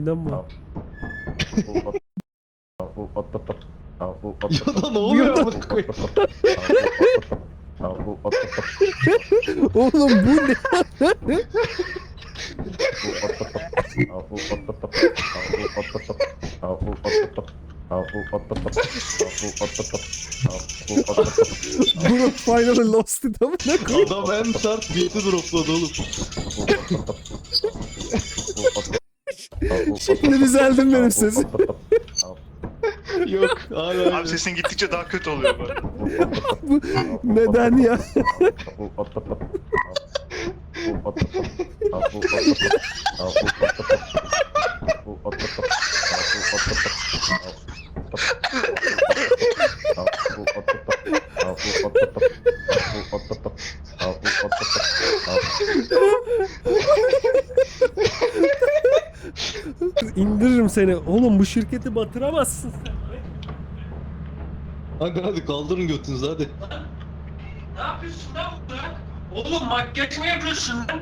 Neden bu? Ya da ne oluyor amına koyayım? Oğlum bu ne? Bunu finally lost it amına koyayım. Adam en sert beat'i dropladı oğlum. Şimdi düzeldim benim sesim. Yok hala Abi sesin gittikçe daha kötü oluyor böyle. Bu neden ya? İndiririm seni. Oğlum bu şirketi batıramazsın sen. Hadi hadi kaldırın götünüzü hadi. Ne yapıyorsun lan burada? Oğlum makyaj mı yapıyorsun lan?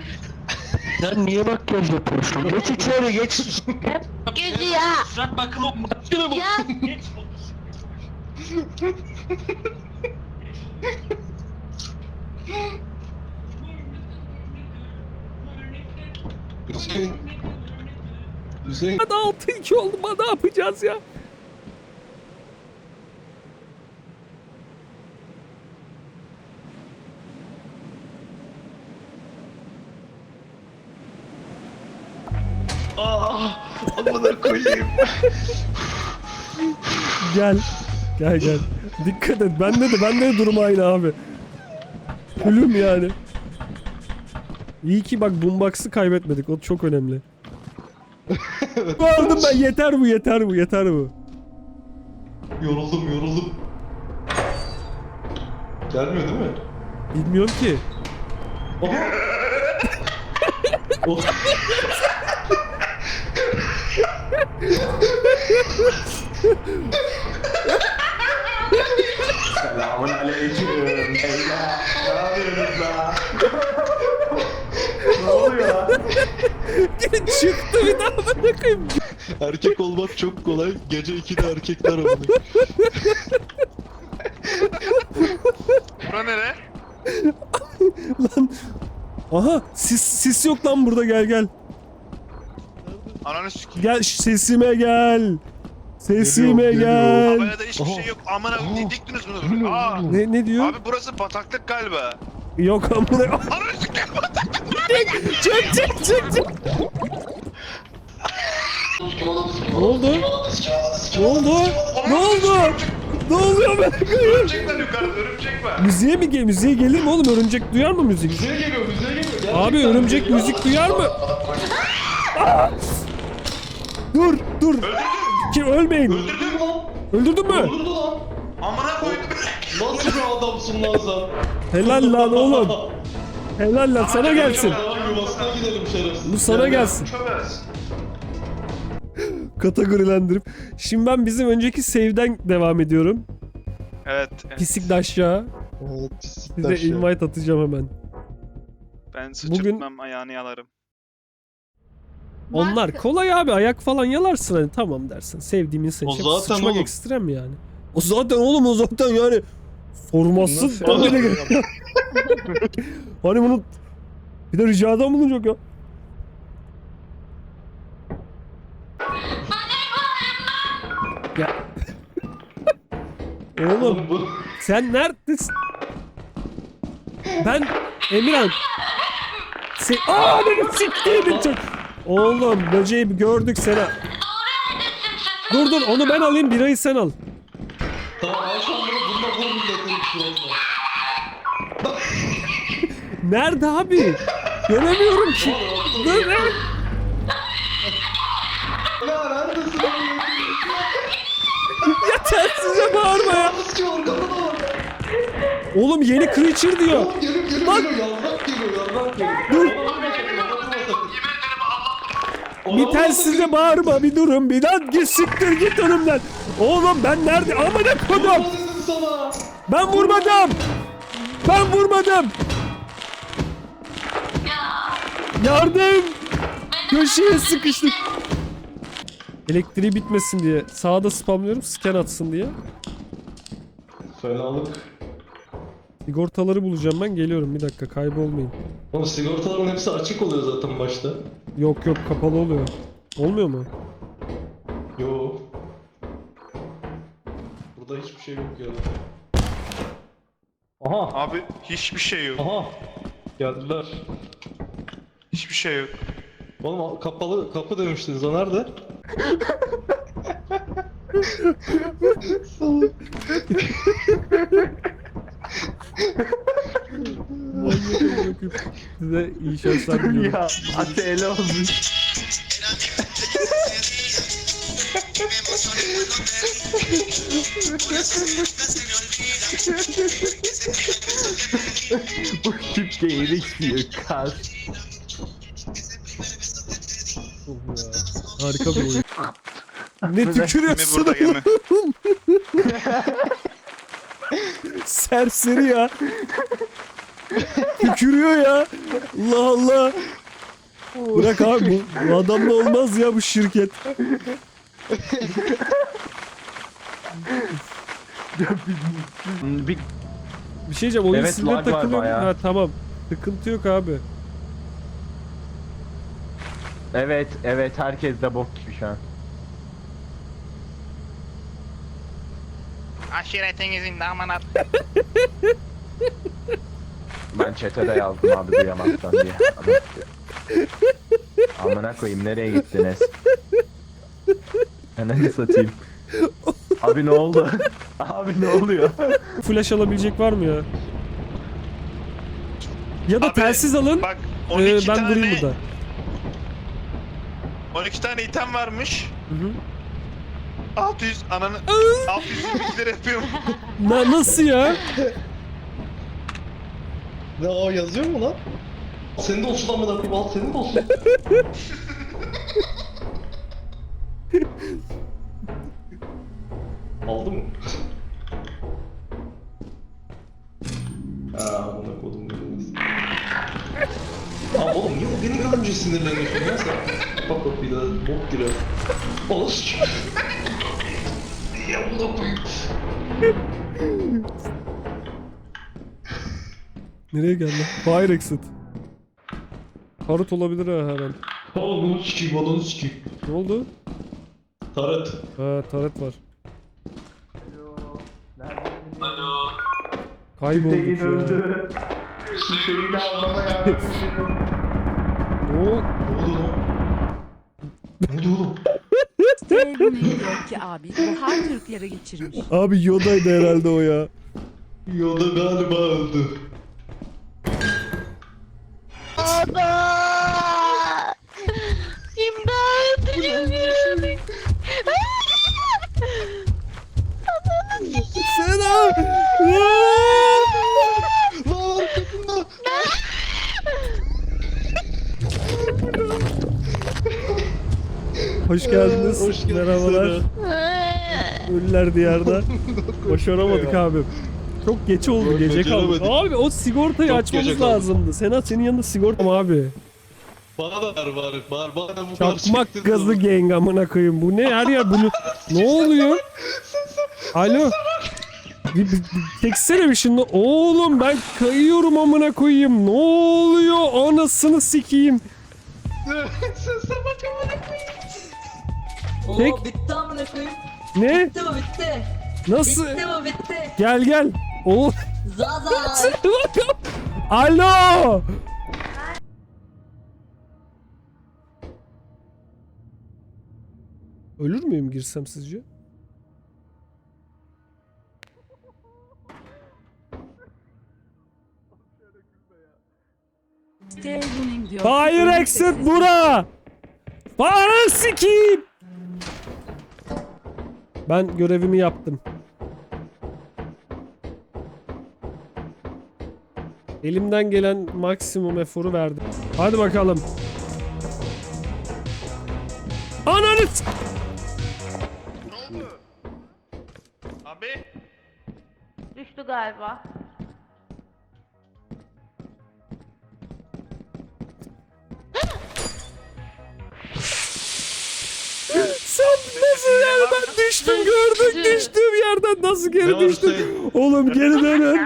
Sen niye makyaj yapıyorsun? Geç içeri geç. Gözü ya. Surat bakımı makine bu. Ya. Geç. Hüseyin. Hadi 6-2 oldu. Ne yapacağız ya? Aa, amına koyayım. Gel. Gel gel. Dikkat et. Bende de bende de durum aynı abi. Ölüm yani. İyi ki bak boombox'ı kaybetmedik. O çok önemli. Vardım ben. Yeter bu, yeter bu, yeter bu. Yoruldum yoruldum. Gelmiyor değil mi? Bilmiyorum ki. Oh. Selamun aleyküm beyler. Ne yapıyorsunuz lan? ne oluyor lan? Çıktı bir daha bırakayım. Erkek olmak çok kolay. Gece 2'de erkekler amına. Bura nere? Lan. Aha sis, sis yok lan burada gel gel. Ananı sikeyim. Gel sesime gel. Sesime Geliyorum, gel. Havaya da hiçbir Aha. şey yok. Aman Aha. diktiniz? Geliyor, Aa. Ne ne diyor? Abi burası bataklık galiba. Yok amına. Ananı sikeyim. Çık çık çık çık. Ne oldu? Ne oldu? Ne oldu? Ne oluyor ben? Örümcek var yukarıda örümcek var. Müziğe mi gel? Müziğe gelir mi oğlum? Örümcek duyar mı müzik? Bize geliyor bize geliyor. Gerçekten Abi örümcek geliyor. müzik duyar mı? Aa! Dur dur. Ki ölmeyin. Öldürdün lan. Öldürdün mü? Öldürdü lan. Amına koydum. Nasıl bir adamsın lan sen? Helal lan oğlum. Helal lan sana gelsin. Tamam yuvasına gidelim şerefsiz. Bu sana gelsin. Çömez. Kategorilendirip. Şimdi ben bizim önceki save'den devam ediyorum. Evet. evet. Pisik de aşağı. Evet pislik Size ya. invite atacağım hemen. Ben sıçırtmam, ayağını yalarım. Onlar kolay abi ayak falan yalarsın hani tamam dersin. Sevdiğim insan O zaten sıçmak oğlum. ekstrem yani. O zaten oğlum o zaten yani sormazsın. Nasıl hani bunu bir de ricada bulunacak ya. ya. Oğlum bu. sen neredesin? Ben Emirhan. Se Aa beni siktiğim çok. Oğlum böceği gördük seni. Dur dur onu ben alayım birayı sen al. Tamam al sen bunu bununla vur milletin. Nerede abi? Göremiyorum ki. Lan. Ya neredesin oğlum? Yeter size bağırma ya. Yalnız. Oğlum yeni creature diyor. Oğlum geliyor geliyor Bak. geliyor. Yalnız geliyor yalnız geliyor. Dur. Bir telsize sakın. bağırma bir durun bir lan git siktir git önümden. Oğlum ben nerede? Amına kodum. Vurma dedim. Ben vurmadım. Ben vurmadım. Yardım. Köşeye sıkıştık. Elektriği bitmesin diye. Sağda spamlıyorum scan atsın diye. Fenalık. Sigortaları bulacağım ben geliyorum bir dakika kaybolmayın. Oğlum sigortaların hepsi açık oluyor zaten başta. Yok yok kapalı oluyor. Olmuyor mu? Yo. Burada hiçbir şey yok ya. Aha! Abi hiçbir şey yok. Aha! Geldiler. Şey yok. Oğlum kapalı kapı demiştiniz o nerede? Salak. Size iyi şanslar diliyorum. ya Ate ele olmuş. Bu tip geyik suikast. Oh ya. Harika bir oyun. ne tükürüyorsun? burada gemi. Serseri ya. Tükürüyor ya. Allah Allah. Bırak abi bu, bu adamla olmaz ya bu şirket. Bir Bir şey diyeceğim oyun Evet, sizde lag var takılıyor. bayağı. Ha tamam. Sıkıntı yok abi. Evet, evet herkes de bok gibi şu an. Aşiretinizin damanat. Ben chat'e de yazdım abi duyamazsan diye. Diyor. Amına koyayım nereye gittiniz? Ananı satayım. Abi ne oldu? abi ne oluyor? Flash alabilecek var mı ya? Ya da Abi, telsiz alın. Bak ee, 12 ben tane durayım burada. 12 tane item varmış. Hı hı. 600 ananı 600 lira yapıyorum. Na, nasıl ya? Ne o yazıyor mu lan? Senin de olsun amına koyayım al senin de olsun. Aldı mı? Aa amına kodum. Aa oğlum niye o beni görünce sinirleniyorsun ya sen? Bak bak bir daha bok giriyor. Olsun. Ya amına koyayım. Nereye geldi? Fire exit. Tarot olabilir ha her an. Oğlum sikiyim oğlum sikiyim. Ne oldu? Taret. Ha taret var. Alo. Kaybolduk ya. Hüseyin avlama ya. Ne oldu? Ne oldu lan? Ne oldu oğlum? Yok ki abi bu her Türklere geçirmiş. Abi Yoda'ydı herhalde o ya. Yoda galiba öldü. Baba! Hoş geldiniz. Hoş geldin Merhabalar. Ölüler diyarda. Başaramadık abi. Çok geç oldu Yok, gece kaldı. beceremedik. Abi o sigortayı Çok açmamız kaldı. lazımdı. Senat senin yanında sigorta mı abi? Bana ver bari. Bari bana bu kadar Çakmak gazı gang amına koyayım. Bu ne her yer bunu. ne oluyor? Alo. Bir, bir, bir çeksene bir şunu. Oğlum ben kayıyorum amına koyayım. Ne oluyor? Anasını sikeyim. Sese bak amına Tek- Oo bitti amına koyayım. Ne? Bitti bu bitti. Nasıl? Bitti bu bitti. Gel gel. Oo. Zaza. Alo. Ölür müyüm girsem sizce? Ölüm exit bura. Fire sikeyim. Ben görevimi yaptım. Elimden gelen maksimum eforu verdim. Hadi bakalım. Ananı Ne oldu? Abi Düştü galiba. Yerden nasıl geri var düştüm. Hüseyin? Oğlum geri dönün.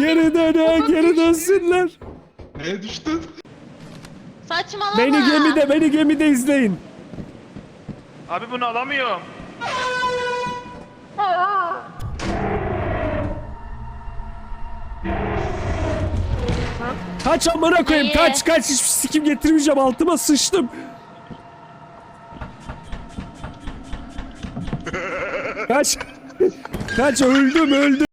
Geri dönün geri dönsünler. Neye düştün? Saçmalama. Beni gemide beni gemide izleyin. Abi bunu alamıyorum. Kaç amına koyayım İyi. kaç kaç hiçbir sikim getirmeyeceğim altıma sıçtım. Kaç öldüm öldüm.